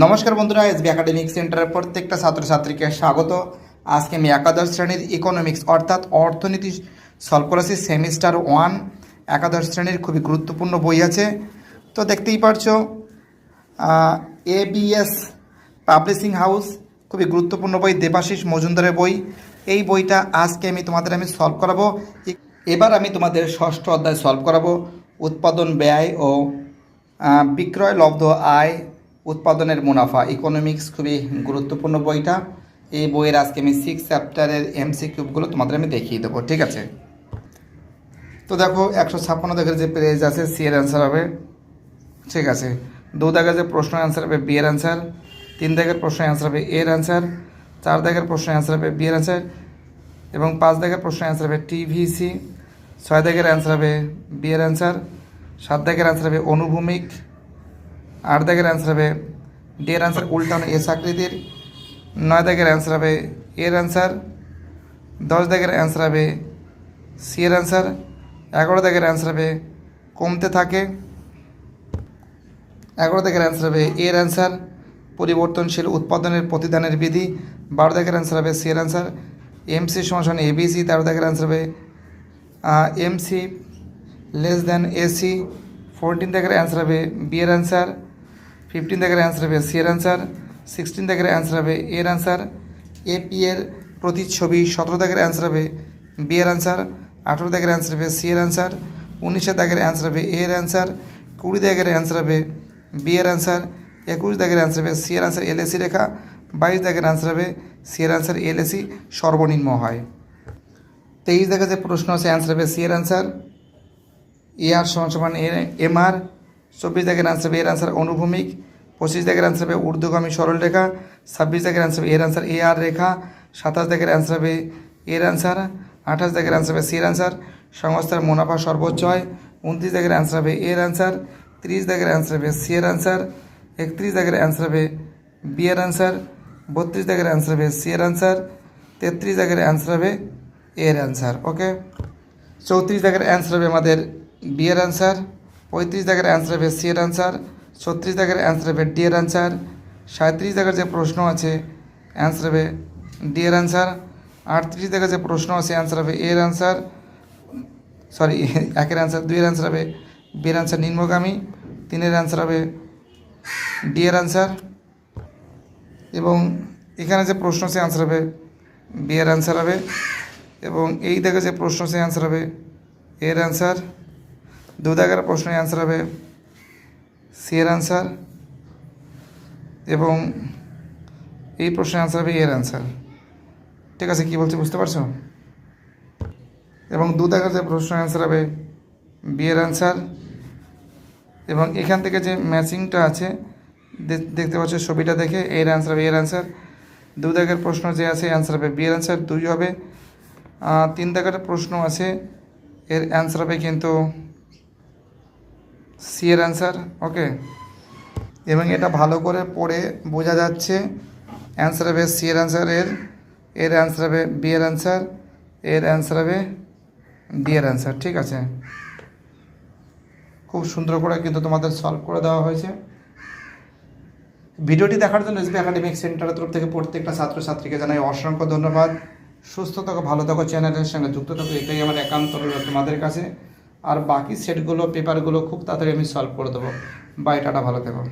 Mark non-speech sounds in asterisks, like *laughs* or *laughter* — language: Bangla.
নমস্কার বন্ধুরা এসবি একাডেমিক সেন্টারের প্রত্যেকটা ছাত্রছাত্রীকে স্বাগত। আজকে আমি একাদশ শ্রেণির ইকোনমিক্স অর্থাৎ অর্থনীতি করেছি সেমিস্টার ওয়ান একাদশ শ্রেণির খুবই গুরুত্বপূর্ণ বই আছে। তো দেখতেই পারছ এবিএস পাবলিশিং হাউস খুবই গুরুত্বপূর্ণ বই, দেবাশিস মজুমদারের বই। এই বইটা আজকে আমি তোমাদের, আমি সলভ করাবো। এবার আমি তোমাদের ষষ্ঠ অধ্যায় সলভ করাবো। উৎপাদন, ব্যয় ও বিক্রয়, লব্ধ আয় উৎপাদনের মুনাফা। ইকোনমিক্স খুবই গুরুত্বপূর্ণ বইটা। এই বইয়ের আজকে আমি সিক্স চ্যাপ্টারের এমসি কিউবগুলো তোমাদের আমি দেখিয়ে দেবো, ঠিক আছে? তো দেখো, একশো ছাপ্পান্ন দেখের যে পেজ আছে সি এর অ্যান্সার হবে। ঠিক আছে? দু দাগের যে প্রশ্ন অ্যান্সার হবে বি এর অ্যান্সার তিন দাগের প্রশ্ন অ্যান্সার হবে এর অ্যান্সার চার দাগের প্রশ্ন অ্যান্সার হবে বি এর অ্যান্সার এবং পাঁচ দাগের প্রশ্ন অ্যান্সার হবে টিভিসি ছয় দাগের অ্যান্সার হবে বি এর অ্যান্সার সাত দাগের অ্যান্সার হবে, অনুভূমিক। আট দাগের অ্যান্সার হবে ডি এর অ্যান্সার উল্টানো এস আকৃতির নয় দাগের অ্যান্সার হবে এর অ্যান্সার দশ দাগের অ্যান্সার হবে সি এর অ্যান্সার এগারো দাগের অ্যান্সার হবে কমতে থাকে এগারো দাগের অ্যান্সার হবে এর অ্যান্সার পরিবর্তনশীল উৎপাদনের প্রতিদানের বিধি বারো দাগের অ্যান্সার হবে সি এর অ্যান্সার এমসি সমান এবিসি তেরো দাগের অ্যান্সার হবে MC less than AC fourteen দাগের অ্যান্সার হবে বি এর অ্যান্সার ফিফটিন দাগের অ্যান্সার হবে সি এর অ্যান্সার সিক্সটিন দাগের অ্যান্সার হবে এর অ্যান্সার এপি এর প্রতিচ্ছবি সতেরো দাগের অ্যান্সার হবে বি এর অ্যান্সার আঠেরো দাগের অ্যান্সার হবে সি এর অ্যান্সার উনিশে দাগের অ্যান্সার হবে এর অ্যান্সার কুড়ি দাগের অ্যান্সার হবে বি এর অ্যান্সার একুশ দাগের অ্যান্সার হবে সি এর অ্যান্সার এলএসি রেখা বাইশ দাগের অ্যান্সার হবে সি এর অ্যান্সার এলএসি সর্বনিম্ন হয় তেইশ দাগের যে প্রশ্ন আছে অ্যান্সার হবে সি এর অ্যান্সার এ আর সমান সমান এম আর চব্বিশ দাগের অ্যান্সার হবে এর অ্যান্সার অনুভূমিক পঁচিশ দাগের অ্যান্সার হবে ঊর্ধ্বগামী সরল রেখা ছাব্বিশ দাগের অ্যান্সার হবে এর আনসার এ আর রেখা সাতাশ দাগের অ্যান্সার হবে এর আনসার আঠাশ দাগের অ্যান্সার হবে সি এর অ্যান্সার সংস্থার মুনাফা সর্বোচ্চ হয় উনত্রিশ দাগের অ্যান্সার হবে এর অ্যান্সার ত্রিশ দাগের অ্যান্সার হবে সি এর একত্রিশ দাগের অ্যান্সার হবে বি এর বত্রিশ দাগের অ্যান্সার হবে সি এর তেত্রিশ দাগের অ্যান্সার হবে এর অ্যান্সার ওকে চৌত্রিশ দাগের অ্যান্সার হবে আমাদের বি এর পঁয়ত্রিশ দাগের অ্যান্সার হবে সি এর অ্যান্সার ছত্রিশ দাগের অ্যান্সার হবে ডি এর অ্যান্সার সাঁত্রিশ দাগের যে প্রশ্ন আছে অ্যান্সার হবে ডি এর অ্যান্সার আটত্রিশ দাগের যে প্রশ্ন আছে অ্যান্সার হবে এর অ্যান্সার সরি *laughs* একের অ্যান্সার দুইয়ের অ্যান্সার হবে বি এর অ্যান্সার নিম্নগামী, তিনের অ্যান্সার হবে ডি এর অ্যান্সার এবং এখানে যে প্রশ্ন সে অ্যান্সার হবে বি এর অ্যান্সার হবে এবং এই দেখে যে প্রশ্ন সে অ্যান্সার হবে এর অ্যান্সার দু প্রশ্নের অ্যান্সার হবে সি এর অ্যান্সার এবং এই প্রশ্নের অ্যান্সার হবে এর অ্যান্সার ঠিক আছে, কী বলছি বুঝতে পারছ? এবং দু দাগের যে প্রশ্নের অ্যান্সার হবে বি এর অ্যান্সার এবং এখান থেকে যে ম্যাচিংটা আছে দেখতে পাচ্ছ ছবিটা দেখে এর অ্যান্সার হবে এর অ্যান্সার দু দাগের প্রশ্ন যে আছে অ্যান্সার হবে বি এর অ্যান্সার দুই হবে। তিন দাগের প্রশ্ন আছে, এর অ্যান্সার হবে কিন্তু সি এর অ্যান্সার ওকে এবং এটা ভালো করে পড়ে বোঝা যাচ্ছে। অ্যান্সার হবে সি এর অ্যান্সার এর এর অ্যান্সার হবে বি এর অ্যান্সার এর অ্যান্সার হবে ডি এর অ্যান্সার ঠিক আছে? খুব সুন্দর করে কিন্তু তোমাদের সলভ করে দেওয়া হয়েছে। ভিডিওটি দেখার জন্য এসবি একাডেমিক সেন্টারের তরফ থেকে প্রত্যেকটা ছাত্রছাত্রীকে জানাই অসংখ্য ধন্যবাদ। সুস্থ থাকো, ভালো থাকো চ্যানেলের সঙ্গে যুক্ত থাকো, এটাই আমার একান্ত তোমাদের কাছে। আর বাকি সেটগুলো পেপারগুলো খুব তাড়াতাড়ি আমি সলভ করে দেবো। বাই টাটা ভালো থেকো।